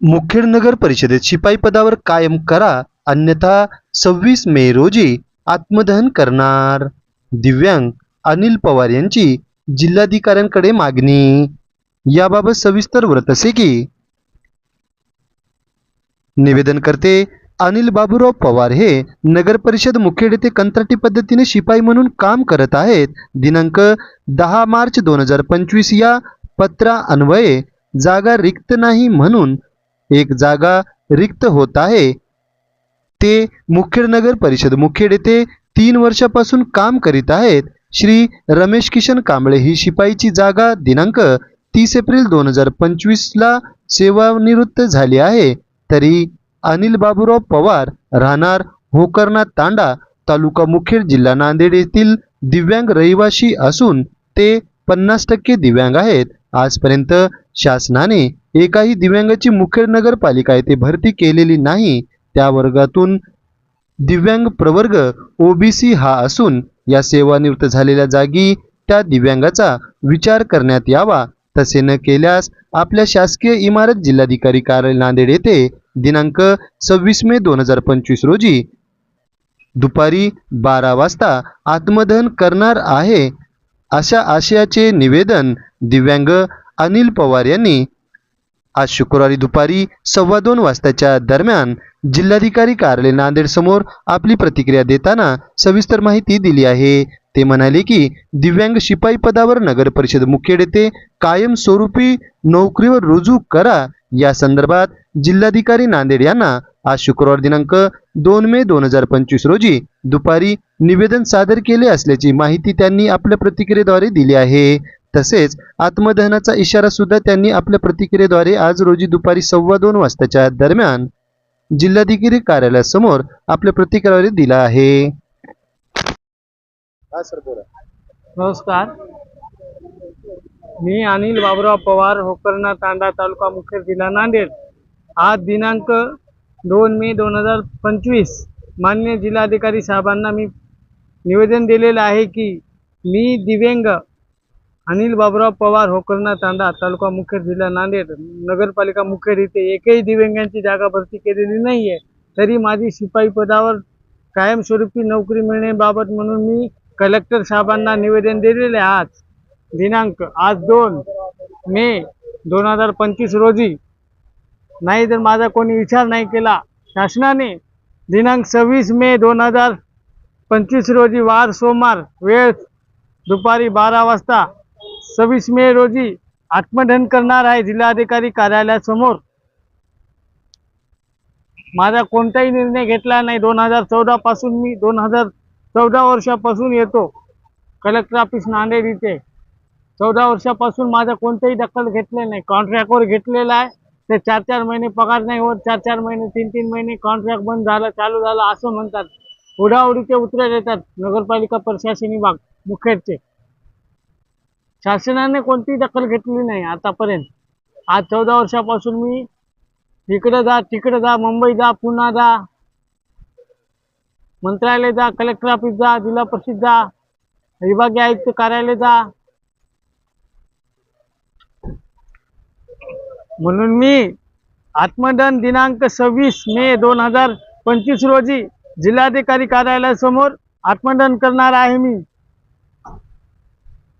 मुखेड नगर परिषदेत शिपाई पदावर कायम करा अन्यथा सव्वीस मे रोजी आत्मदहन करणार. दिव्यांग अनिल पवार यांची जिल्हाधिकाऱ्यांकडे मागणी. याबाबत सविस्तर व्रत असे की निवेदन करते अनिल बाबूराव पवार हे नगर परिषद मुखेड येथे कंत्राटी पद्धतीने शिपाई म्हणून काम करत आहेत. दिनांक दहा मार्च दोन हजार पंचवीस या पत्रा अन्वये जागा रिक्त नाही म्हणून एक जागा रिक्त होत आहे. ते मुखेड नगर परिषद मुखेड येथे तीन वर्षापासून काम करीत आहेत. श्री रमेश किशन कांबळे ही शिपाईची जागा दिनांक तीस एप्रिल दोन हजार पंचवीसला सेवानिवृत्त झाली आहे. तरी अनिल बाबूराव पवार राहणार होकर्णा तांडा तालुका मुखेड जिल्हा नांदेड येथील दिव्यांग रहिवासी असून ते पन्नास टक्के दिव्यांग आहेत. आजपर्यंत शासनाने एकाही दिव्यांगाची मुखेड नगरपालिका येथे भरती केलेली नाही त्या वर्गातून दिव्यांग प्रवर्ग ओबीसी हा असून या सेवानिवृत्त झालेल्या जागी त्या दिव्यांगाचा विचार करण्यात यावा तसे न केल्यास आपल्या शासकीय इमारत जिल्हाधिकारी कार्यालय नांदेड येथे दिनांक सव्वीस मे दोन हजार पंचवीस रोजी दुपारी बारा वाजता आत्मदहन करणार आहे अशा आशयाचे निवेदन दिव्यांग अनिल पवार यांनी आज शुक्रवारी दुपारी सव्वा दोन वाजताच्या दरम्यान जिल्हाधिकारी कार्यालय नांदेड समोर आपली प्रतिक्रिया देताना सविस्तर माहिती दिली आहे. ते म्हणाले की दिव्यांग शिपाई पदावर नगर परिषद मुखेड येथे कायमस्वरूपी नोकरीवर रुजू करा. या संदर्भात जिल्हाधिकारी नांदेड यांना आज शुक्रवार दिनांक दोन मे दोन हजार पंचवीस रोजी दुपारी निवेदन सादर केले असल्याची माहिती त्यांनी आपल्या प्रतिक्रियेद्वारे दिली आहे. तसेच आत्मदहनाचा इशारा सुद्धा त्यांनी आपल्या प्रतिक्रियेद्वारे आज रोजी दुपारी सव्वा दोन वाजताच्या दरम्यान जिल्हाधिकारी कार्यालयासमोर आपल्या प्रतिक्रियाद्वारे दिला आहे. नमस्कार. मी अनिल बाबुराव पवार होकर्णा तांडा तालुका मुखेड जिल्हा नांदेड. आज दिनांक दोन मे दोन हजार पंचवीस मान्य जिल्हाधिकारी साहेबांना मी निवेदन दिलेलं आहे की मी दिव्यांग अनिल बाबुराव पवार होकरणा तांडा तालुका मुखेड जिल्हा नांदेड नगरपालिका मुखेड इथे एकही दिव्यांगांची जागा भरती केलेली नाही आहे तरी माझी शिपाई पदावर कायमस्वरूपी नोकरी मिळण्याबाबत म्हणून मी कलेक्टर साहेबांना निवेदन दिलेले आज. दिनांक आज दोन मे दोन हजार पंचवीस रोजी. नाही तर माझा कोणी विचार नाही केला. शासनाने दिनांक सव्वीस मे दोन हजार पंचवीस रोजी वार सोमवार वेळ दुपारी बारा वाजता सव्वीस मे रोजी आत्मदहन करणार आहे जिल्हाधिकारी कार्यालयासमोर. माझा कोणताही निर्णय घेतला नाही. दोन हजार चौदा पासून मी दोन हजार चौदा वर्षापासून येतो. कलेक्टर ऑफिस नांदेड इथे. चौदा वर्षापासून माझा कोणताही दखल घेतले नाही. कॉन्ट्रॅक्टवर घेतलेला आहे. ते चार चार महिने पगार नाही होत. चार चार महिने तीन तीन महिने कॉन्ट्रॅक्ट बंद झालं चालू झालं असं म्हणतात. उडाउडीचे उतरे देतात नगरपालिका प्रशासनी भाग मुखेडचे शासनाने कोणतीही दखल घेतली नाही आतापर्यंत. आज चौदा वर्षापासून मी इकडं जा तिकडं जा मुंबई जा पुन्हा जा. मंत्रालय जा कलेक्टर ऑफिस जा जिल्हा परिषद जा विभागीय आयुक्त कार्यालय जा. म्हणून मी आत्मदन दिनांक सव्वीस मे दोन हजार पंचवीस रोजी जिल्हाधिकारी कार्यालयासमोर आत्मदन करणार आहे मी.